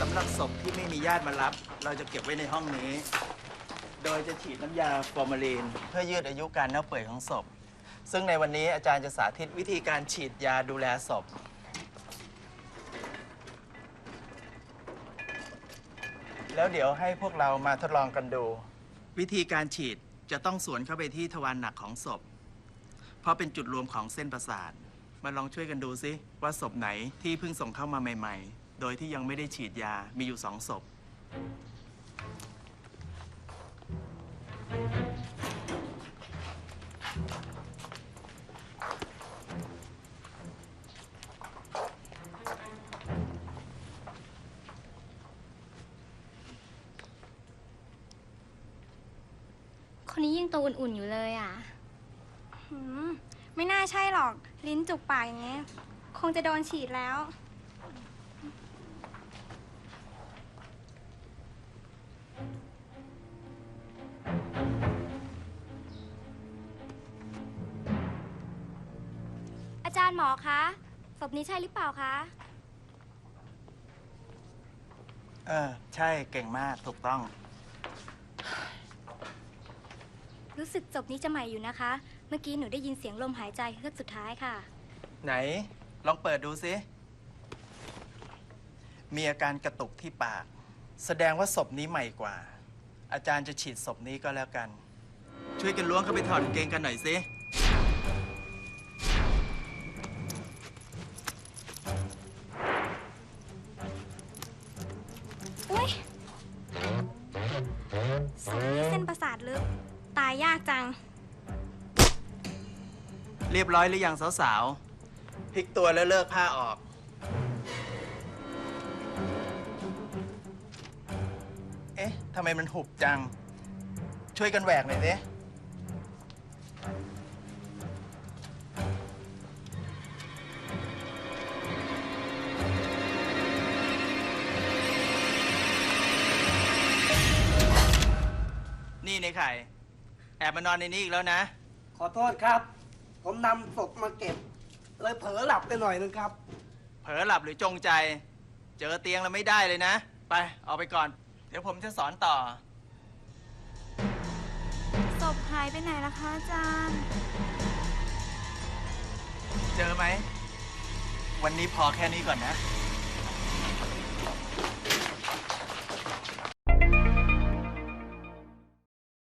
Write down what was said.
สำหรับศพที่ไม่มีญาติมารับ เราจะเก็บไว้ในห้องนี้ โดยจะฉีดน้ำยาฟอร์มาลีน เพื่อยืดอายุการเน่าเปื่อยของศพ ซึ่งในวันนี้อาจารย์จะสาธิตวิธีการฉีดยาดูแลศพ แล้วเดี๋ยวให้พวกเรามาทดลองกันดู วิธีการฉีดจะต้องสวนเข้าไปที่ทวารหนักของศพ เพราะเป็นจุดรวมของเส้นประสาท มาลองช่วยกันดูซิว่าศพไหนที่เพิ่งส่งเข้ามาใหม่ ๆ โดยที่ยังไม่ได้ฉีดยา มีอยู่สองศพ คนนี้ยังตัวอุ่นๆอยู่เลยอะ หืม ไม่น่าใช่หรอก ลิ้นจุกปากอย่างเงี้ย คงจะโดนฉีดแล้วาจารย์หมอคะศพนี้ใช่หรือเปล่าคะ เออ ใช่เก่งมากถูกต้อง รู้สึกศพนี้จะใหม่อยู่นะคะ เมื่อกี้หนูได้ยินเสียงลมหายใจเฮือกสุดท้ายค่ะ ไหน ลองเปิดดูซิมีอาการกระตุกที่ปาก แสดงว่าศพนี้ใหม่กว่า อาจารย์จะฉีดศพนี้ก็แล้วกัน ช่วยกันล้วงเข้าไปถอดกางเกงกันหน่อยสิ อุ้ยศพนี้เส้นประสาทลึก ตายยากจัง เรียบร้อยหรือยังสาวๆพลิกตัวแล้วเลิกผ้าออก เอ๊ะทำไมมันหุบจัง ช่วยกันแหวกหน่อยสิ ไข่ แอบมานอนในนี้อีกแล้วนะ ขอโทษครับ ผมนำศพมาเก็บ เลยเผลอหลับไปหน่อยนึงครับ เผลอหลับหรือจงใจ เจอเตียงแล้วไม่ได้เลยนะ ไปเอาไปก่อน เดี๋ยวผมจะสอนต่อ ศพหายไปไหนล่ะคะอาจารย์ เจอไหม วันนี้พอแค่นี้ก่อนนะค